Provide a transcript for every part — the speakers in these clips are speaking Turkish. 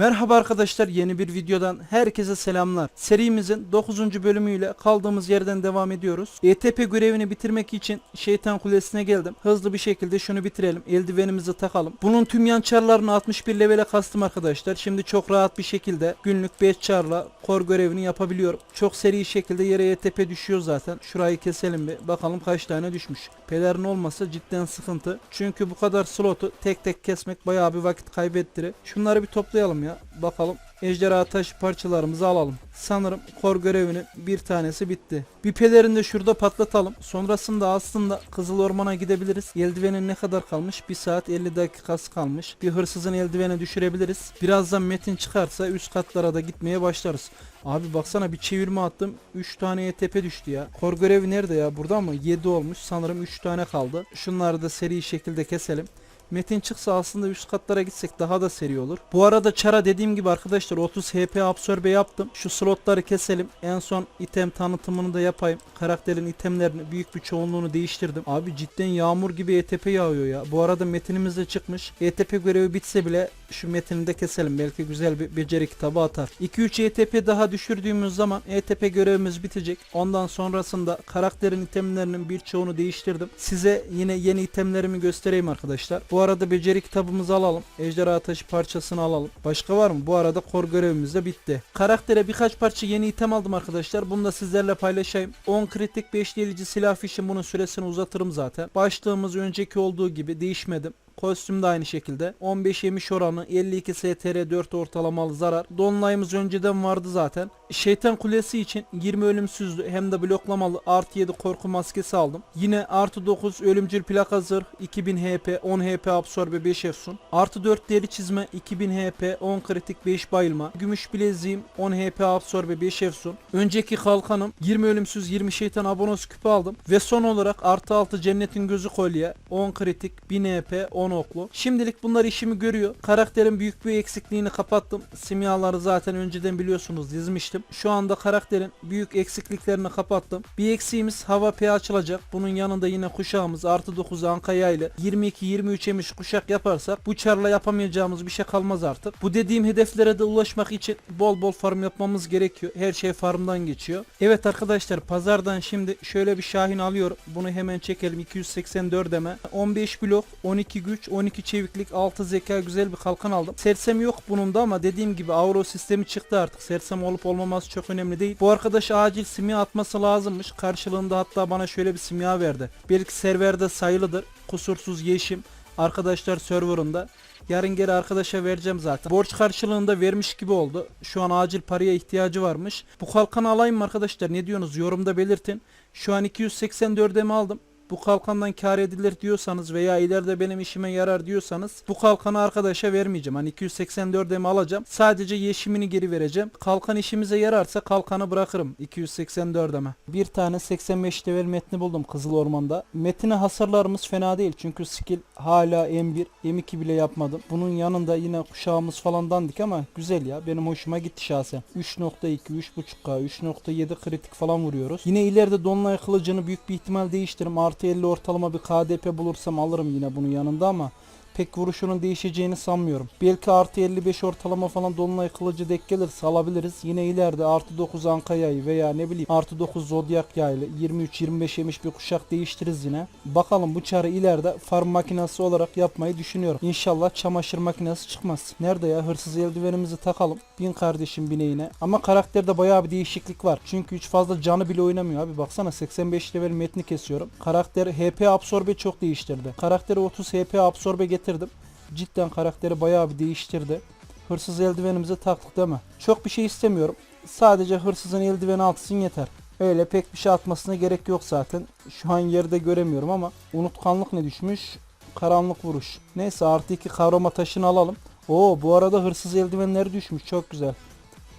Merhaba arkadaşlar yeni bir videodan herkese selamlar. Serimizin 9. bölümüyle kaldığımız yerden devam ediyoruz. ETP görevini bitirmek için şeytan kulesine geldim. Hızlı bir şekilde şunu bitirelim. Eldivenimizi takalım. Bunun tüm yan çarlarını 61 levele kastım arkadaşlar. Şimdi çok rahat bir şekilde günlük 5 çarla kor görevini yapabiliyorum. Çok seri şekilde yere ETP düşüyor zaten. Şurayı keselim bir. Bakalım kaç tane düşmüş. Pelerin olmasa cidden sıkıntı. Çünkü bu kadar slotu tek tek kesmek bayağı bir vakit kaybettirir. Şunları bir toplayalım ya. Bakalım. Ejderha taş parçalarımızı alalım. Sanırım kor görevinin bir tanesi bitti. Bir pelerini de şurada patlatalım. Sonrasında aslında Kızıl Orman'a gidebiliriz. Eldivenin ne kadar kalmış? 1 saat 50 dakikası kalmış. Bir hırsızın eldiveni düşürebiliriz. Birazdan metin çıkarsa üst katlara da gitmeye başlarız. Abi baksana bir çevirme attım. 3 tane ETP düştü ya. Kor görevi nerede ya? Burada mı? 7 olmuş. Sanırım 3 tane kaldı. Şunları da seri şekilde keselim. Metin çıksa aslında üst katlara gitsek daha da seri olur. Bu arada çara dediğim gibi arkadaşlar 30 HP absorbe yaptım. Şu slotları keselim. En son item tanıtımını da yapayım. Karakterin itemlerini büyük bir çoğunluğunu değiştirdim. Abi cidden yağmur gibi ETP yağıyor ya. Bu arada metinimiz de çıkmış. ETP görevi bitse bile şu metini de keselim. Belki güzel bir beceri kitabı atar. 2-3 ETP daha düşürdüğümüz zaman ETP görevimiz bitecek. Ondan sonrasında karakterin itemlerinin birçoğunu değiştirdim. Size yine yeni itemlerimi göstereyim arkadaşlar. Bu arada beceri kitabımızı alalım. Ejderha taşı parçasını alalım. Başka var mı? Bu arada kor görevimiz de bitti. Karaktere birkaç parça yeni item aldım arkadaşlar. Bunu da sizlerle paylaşayım. 10 kritik 5 delici silah fişim bunun süresini uzatırım zaten. Başlığımız önceki olduğu gibi değişmedim. Kostüm de aynı şekilde. 15 yemiş oranı 52 STR 4 ortalamalı zarar. Donlayımız önceden vardı zaten. Şeytan kulesi için 20 ölümsüzlü hem de bloklamalı artı 7 korku maskesi aldım. Yine artı 9 ölümcül plaka zırh 2000 HP 10 HP absorbe 5 efsun. Artı 4 deri çizme 2000 HP 10 kritik 5 bayılma. Gümüş bileziğim 10 HP absorbe 5 efsun. Önceki kalkanım 20 ölümsüz 20 şeytan abonos küpü aldım. Ve son olarak artı 6 cennetin gözü kolye 10 kritik 1000 HP 10 oklu. Şimdilik bunlar işimi görüyor. Karakterin büyük bir eksikliğini kapattım. Simyaları zaten önceden biliyorsunuz dizmiştim. Şu anda karakterin büyük eksikliklerini kapattım. Bir eksiğimiz hava P açılacak. Bunun yanında yine kuşağımız artı 9 Ankaya ile 22-23 emiş kuşak yaparsak bu çarla yapamayacağımız bir şey kalmaz artık. Bu dediğim hedeflere de ulaşmak için bol bol farm yapmamız gerekiyor. Her şey farmdan geçiyor. Evet arkadaşlar pazardan şimdi şöyle bir Şahin alıyorum. Bunu hemen çekelim 284 deme. 15 blok 12 güç 12 çeviklik 6 zeka güzel bir kalkan aldım. Sersem yok bunun da ama dediğim gibi Avro sistemi çıktı artık. Sersem olup olmaması çok önemli değil. Bu arkadaş acil simya atması lazımmış. Karşılığında hatta bana şöyle bir simya verdi. Belki serverde sayılıdır. Kusursuz yeşim. Arkadaşlar serverında. Yarın geri arkadaşa vereceğim zaten. Borç karşılığında vermiş gibi oldu. Şu an acil paraya ihtiyacı varmış. Bu kalkanı alayım mı arkadaşlar? Ne diyorsunuz? Yorumda belirtin. Şu an 284'e mi aldım? Bu kalkandan kar edilir diyorsanız veya ileride benim işime yarar diyorsanız bu kalkanı arkadaşa vermeyeceğim. Hani 284'e mi alacağım? Sadece yeşimini geri vereceğim. Kalkan işimize yararsa kalkanı bırakırım 284'e mi? Bir tane 85 level metni buldum Kızıl Orman'da. Metine hasarlarımız fena değil çünkü skill hala M1, M2 bile yapmadım. Bunun yanında yine kuşağımız falan dandik ama güzel ya. Benim hoşuma gitti şahsen. 3.2, 3.5K, 3.7 kritik falan vuruyoruz. Yine ileride Donlay kılıcını büyük bir ihtimal değiştiririm. Artı 50 ortalama bir KDP bulursam alırım yine bunun yanında ama pek vuruşunun değişeceğini sanmıyorum. Belki artı 55 ortalama falan Dolunay kılıcı denk gelirse alabiliriz. Yine ileride artı 9 Anka yayı veya ne bileyim artı 9 Zodiac yaylı 23-25 yemiş bir kuşak değiştiririz yine. Bakalım bu çarı ileride farm makinesi olarak yapmayı düşünüyorum. İnşallah çamaşır makinesi çıkmaz. Nerede ya hırsız eldivenimizi takalım. Bin kardeşim bineğine. Ama karakterde bayağı bir değişiklik var. Çünkü hiç fazla canı bile oynamıyor abi. Baksana 85 level metni kesiyorum. Karakter HP absorbe çok değiştirdi. Karakteri 30 HP absorbe getirdim. Cidden karakteri bayağı bir değiştirdi. Hırsız eldivenimizi taktık değil mi? Çok bir şey istemiyorum. Sadece hırsızın eldiveni atsın yeter. Öyle pek bir şey atmasına gerek yok zaten. Şu an yerde göremiyorum ama unutkanlık ne düşmüş? Karanlık vuruş. Neyse artı iki kavrama taşını alalım. Oo bu arada hırsız eldivenleri düşmüş çok güzel.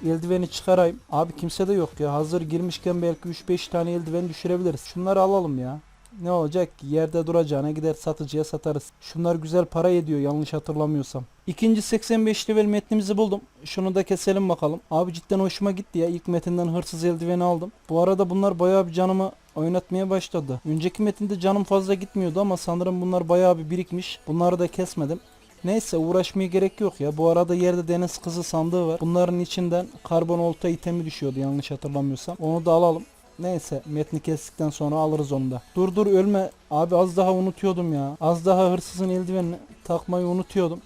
Eldiveni çıkarayım. Abi kimse de yok ya. Hazır girmişken belki 3-5 tane eldiven düşürebiliriz. Şunları alalım ya. Ne olacak ki yerde duracağına gider satıcıya satarız. Şunlar güzel para ediyor yanlış hatırlamıyorsam. İkinci 85 level metnimizi buldum. Şunu da keselim bakalım. Abi cidden hoşuma gitti ya. İlk metinden hırsız eldiveni aldım. Bu arada bunlar bayağı bir canımı oynatmaya başladı. Önceki metinde canım fazla gitmiyordu ama sanırım bunlar bayağı bir birikmiş. Bunları da kesmedim. Neyse uğraşmaya gerek yok ya. Bu arada yerde deniz kızı sandığı var. Bunların içinden karbon olta itemi düşüyordu yanlış hatırlamıyorsam. Onu da alalım. Neyse metni kestikten sonra alırız onu da. Dur dur ölme. Abi az daha unutuyordum ya. Az daha hırsızın eldivenini takmayı unutuyordum.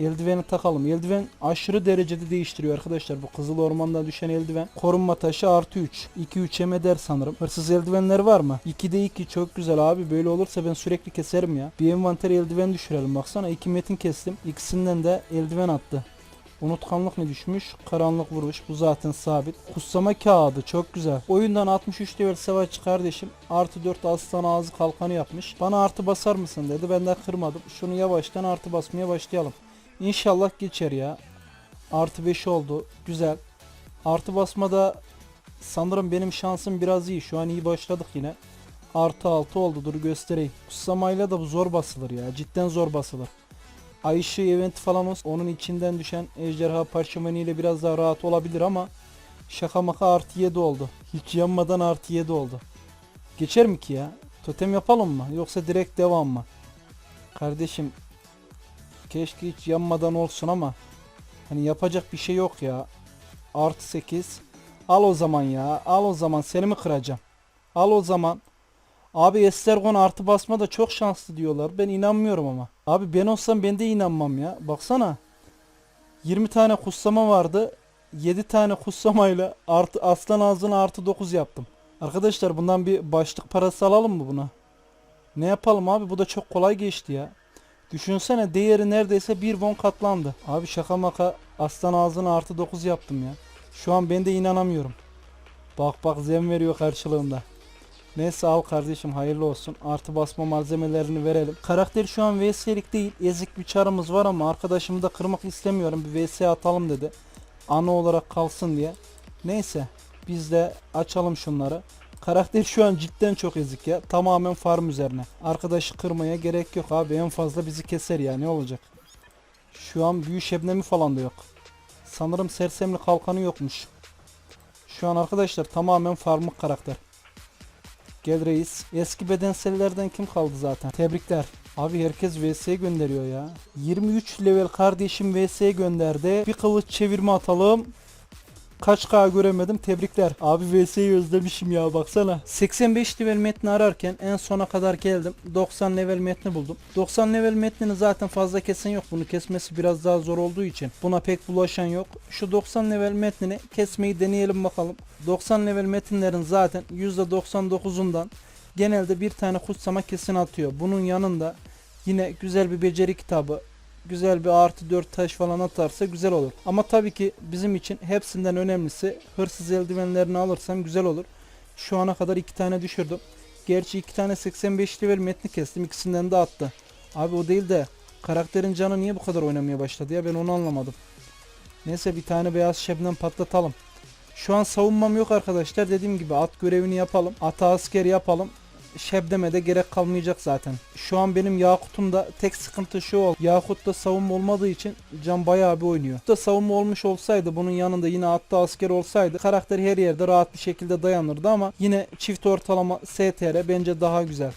Eldiveni takalım. Eldiven aşırı derecede değiştiriyor arkadaşlar. Bu Kızıl Orman'da düşen eldiven. Korunma taşı artı 3. 2 3 eder sanırım. Hırsız eldivenler var mı? 2'de 2 çok güzel abi. Böyle olursa ben sürekli keserim ya. Bir envanter eldiven düşürelim. Baksana 2 metin kestim. İkisinden de eldiven attı. Unutkanlık ne düşmüş? Karanlık vuruş. Bu zaten sabit. Kutsama kağıdı. Çok güzel. Oyundan 63 level savaşçı kardeşim. Artı 4 aslan ağzı kalkanı yapmış. Bana artı basar mısın dedi. Ben de kırmadım. Şunu yavaştan artı basmaya başlayalım. İnşallah geçer ya. Artı 5 oldu. Güzel. Artı basmada sanırım benim şansım biraz iyi. Şu an iyi başladık yine. Artı 6 oldu. Dur göstereyim. Kutsamayla da bu zor basılır ya. Cidden zor basılır. Ay ışığı eventi falan olsa onun içinden düşen ejderha parşömeni biraz daha rahat olabilir ama şaka maka artı 7 oldu. Hiç yanmadan artı 7 oldu. Geçer mi ki ya? Totem yapalım mı? Yoksa direkt devam mı? Kardeşim keşke hiç yanmadan olsun ama hani yapacak bir şey yok ya. Artı 8. Al o zaman ya. Al o zaman seni mi kıracağım? Al o zaman. Abi Estergon artı basma da çok şanslı diyorlar. Ben inanmıyorum ama. Abi ben olsam ben de inanmam ya. Baksana. 20 tane kutsama vardı. 7 tane kutsamayla artı aslan ağzına artı 9 yaptım. Arkadaşlar bundan bir başlık parası alalım mı buna? Ne yapalım abi bu da çok kolay geçti ya. Düşünsene değeri neredeyse 1 won katlandı. Abi şaka maka aslan ağzına artı 9 yaptım ya. Şu an ben de inanamıyorum. Bak bak zem veriyor karşılığında. Neyse al kardeşim hayırlı olsun. Artı basma malzemelerini verelim. Karakter şu an VS'lik değil. Ezik bir çarımız var ama arkadaşımı da kırmak istemiyorum. Bir VS atalım dedi. Ana olarak kalsın diye. Neyse biz de açalım şunları. Karakter şu an cidden çok ezik ya. Tamamen farm üzerine. Arkadaşı kırmaya gerek yok abi. En fazla bizi keser ya ne olacak. Şu an büyü şebnemi falan da yok. Sanırım sersemli kalkanı yokmuş. Şu an arkadaşlar tamamen farmlık karakter. Gel reis. Eski bedensellerden kim kaldı zaten? Tebrikler. Abi herkes VS gönderiyor ya. 23 level kardeşim VS gönderdi. Bir kılıç çevirme atalım. Kaç K göremedim tebrikler. Abi VS'yi özlemişim ya baksana. 85 level metni ararken en sona kadar geldim. 90 level metni buldum. 90 level metnini zaten fazla kesen yok. Bunu kesmesi biraz daha zor olduğu için. Buna pek bulaşan yok. Şu 90 level metnini kesmeyi deneyelim bakalım. 90 level metinlerin zaten %99'undan genelde bir tane kutsama kesin atıyor. Bunun yanında yine güzel bir beceri kitabı, güzel bir artı 4 taş falan atarsa güzel olur. Ama tabii ki bizim için hepsinden önemlisi hırsız eldivenlerini alırsam güzel olur. Şu ana kadar iki tane düşürdüm. Gerçi iki tane 85 level metni kestim. ikisinden de attı. Abi o değil de karakterin canı niye bu kadar oynamaya başladı ya ben onu anlamadım. Neyse bir tane beyaz şebnem patlatalım. Şu an savunmam yok arkadaşlar. Dediğim gibi at görevini yapalım. Ata asker yapalım. Şebdeme de gerek kalmayacak zaten. Şu an benim Yakut'umda tek sıkıntı şu oldu. Yakut'ta savunma olmadığı için can bayağı bir oynuyor. Da savunma olmuş olsaydı bunun yanında yine atta asker olsaydı karakter her yerde rahat bir şekilde dayanırdı ama yine çift ortalama STR bence daha güzel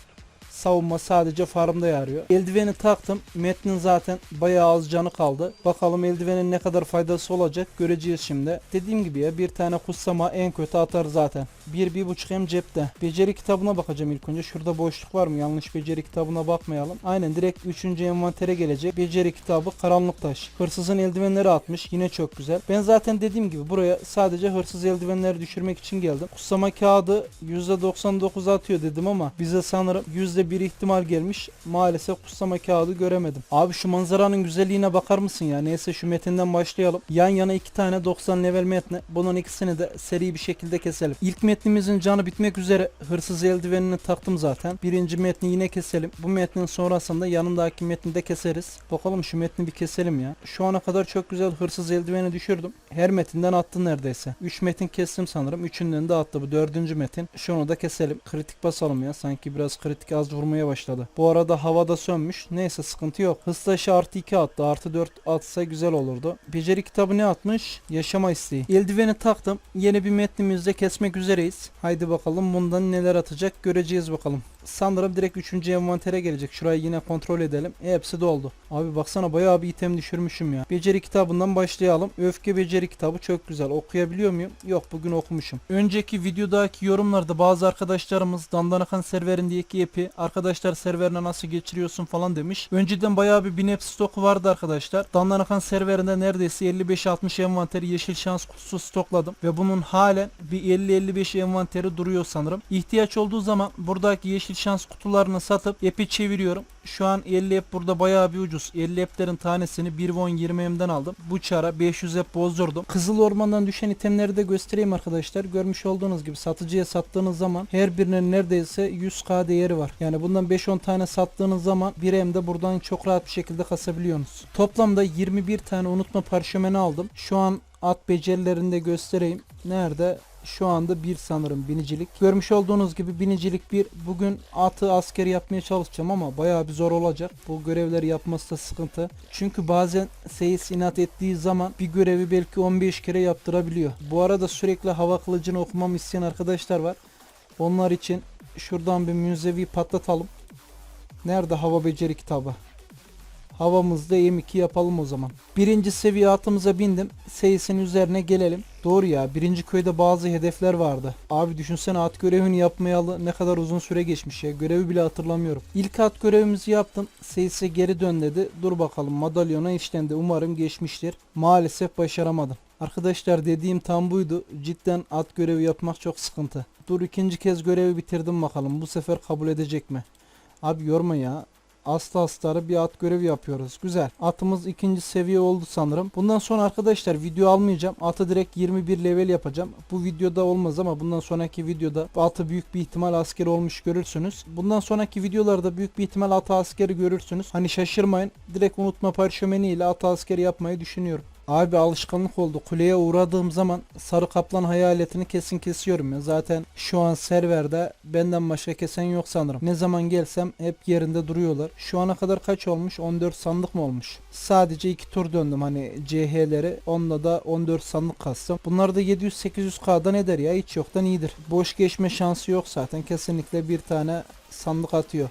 savunma sadece farmda yarıyor. Eldiveni taktım. Metnin zaten bayağı az canı kaldı. Bakalım eldivenin ne kadar faydası olacak göreceğiz şimdi. Dediğim gibi ya bir tane kutsama en kötü atar zaten. 1-1.5 hem cepte. Beceri kitabına bakacağım ilk önce. Şurada boşluk var mı? Yanlış beceri kitabına bakmayalım. Aynen direkt 3. envantere gelecek. Beceri kitabı karanlık taş. Hırsızın eldivenleri atmış. Yine çok güzel. Ben zaten dediğim gibi buraya sadece hırsız eldivenleri düşürmek için geldim. Kutsama kağıdı %99 atıyor dedim ama bize sanırım %1 ihtimal gelmiş. Maalesef kutsama kağıdı göremedim. Abi şu manzaranın güzelliğine bakar mısın ya? Neyse şu metinden başlayalım. Yan yana iki tane 90 level metni. Bunun ikisini de seri bir şekilde keselim. İlk metnimizin canı bitmek üzere. Hırsız eldivenini taktım zaten. Birinci metni yine keselim. Bu metnin sonrasında yanındaki metni de keseriz. Bakalım şu metni bir keselim ya. Şu ana kadar çok güzel hırsız eldiveni düşürdüm. Her metinden attı neredeyse. 3 metin kestim sanırım. Üçünden de attı bu dördüncü metin. Şunu da keselim. Kritik basalım ya. Sanki biraz kritik az vurmaya başladı. Bu arada havada sönmüş. Neyse sıkıntı yok. Hız artı 2 attı. Artı 4 atsa güzel olurdu. Beceri kitabı ne atmış? Yaşama isteği. Eldiveni taktım. Yeni bir metnimizde kesmek üzereyiz. Haydi bakalım bundan neler atacak göreceğiz bakalım. Sanırım direkt 3. envantere gelecek. Şurayı yine kontrol edelim. E, hepsi doldu. Abi baksana bayağı bir item düşürmüşüm ya. Beceri kitabından başlayalım. Öfke beceri kitabı çok güzel. Okuyabiliyor muyum? Yok bugün okumuşum. Önceki videodaki yorumlarda bazı arkadaşlarımız Dandanakan serverindeki epi arkadaşlar serverine nasıl geçiriyorsun falan demiş. Önceden bayağı bir binep stoku vardı arkadaşlar. Dandanakan serverinde neredeyse 55-60 envanteri yeşil şans kutusu stokladım. Ve bunun halen bir 50-55 envanteri duruyor sanırım. İhtiyaç olduğu zaman buradaki yeşil şans kutularını satıp epi çeviriyorum. Şu an 50 ep burada bayağı bir ucuz. 50 eplerin tanesini 1 won 20 emden aldım. Bu çara 500 ep bozdurdum. Kızıl ormandan düşen itemleri de göstereyim arkadaşlar. Görmüş olduğunuz gibi satıcıya sattığınız zaman her birinin neredeyse 100k değeri var. Yani bundan 5-10 tane sattığınız zaman 1 emde buradan çok rahat bir şekilde kasabiliyorsunuz. Toplamda 21 tane unutma parşömeni aldım. Şu an at becerilerini de göstereyim. Nerede? Şu anda bir sanırım binicilik. Görmüş olduğunuz gibi binicilik bir. Bugün atı asker yapmaya çalışacağım ama bayağı bir zor olacak. Bu görevleri yapması da sıkıntı. Çünkü bazen seyis inat ettiği zaman bir görevi belki 15 kere yaptırabiliyor. Bu arada sürekli hava kılıcını okumamı isteyen arkadaşlar var. Onlar için şuradan bir müzevi patlatalım. Nerede hava beceri kitabı? Havamızda M2 yapalım o zaman. Birinci seviye atımıza bindim. Seyis'in üzerine gelelim. Doğru ya birinci köyde bazı hedefler vardı. Abi düşünsene at görevini yapmayalı ne kadar uzun süre geçmiş ya. Görevi bile hatırlamıyorum. İlk at görevimizi yaptım. Seyis'e geri dön dedi. Dur bakalım madalyona işlendi. Umarım geçmiştir. Maalesef başaramadım. Arkadaşlar dediğim tam buydu. Cidden at görevi yapmak çok sıkıntı. Dur ikinci kez görevi bitirdim bakalım. Bu sefer kabul edecek mi? Abi yorma ya. Aslı astarı bir at görevi yapıyoruz. Güzel. Atımız ikinci seviye oldu sanırım. Bundan sonra arkadaşlar video almayacağım. Atı direkt 21 level yapacağım. Bu videoda olmaz ama bundan sonraki videoda atı büyük bir ihtimal asker olmuş görürsünüz. Bundan sonraki videolarda büyük bir ihtimal atı askeri görürsünüz. Hani şaşırmayın. Direkt unutma parşömeni ile atı askeri yapmayı düşünüyorum. Abi alışkanlık oldu. Kuleye uğradığım zaman sarı kaplan hayaletini kesin kesiyorum ya. Zaten şu an serverde benden başka kesen yok sanırım. Ne zaman gelsem hep yerinde duruyorlar. Şu ana kadar kaç olmuş? 14 sandık mı olmuş? Sadece 2 tur döndüm hani CH'leri. Onunla da 14 sandık kastım. Bunlar da 700-800k'dan eder ya. Hiç yoktan iyidir. Boş geçme şansı yok zaten. Kesinlikle bir tane sandık atıyor.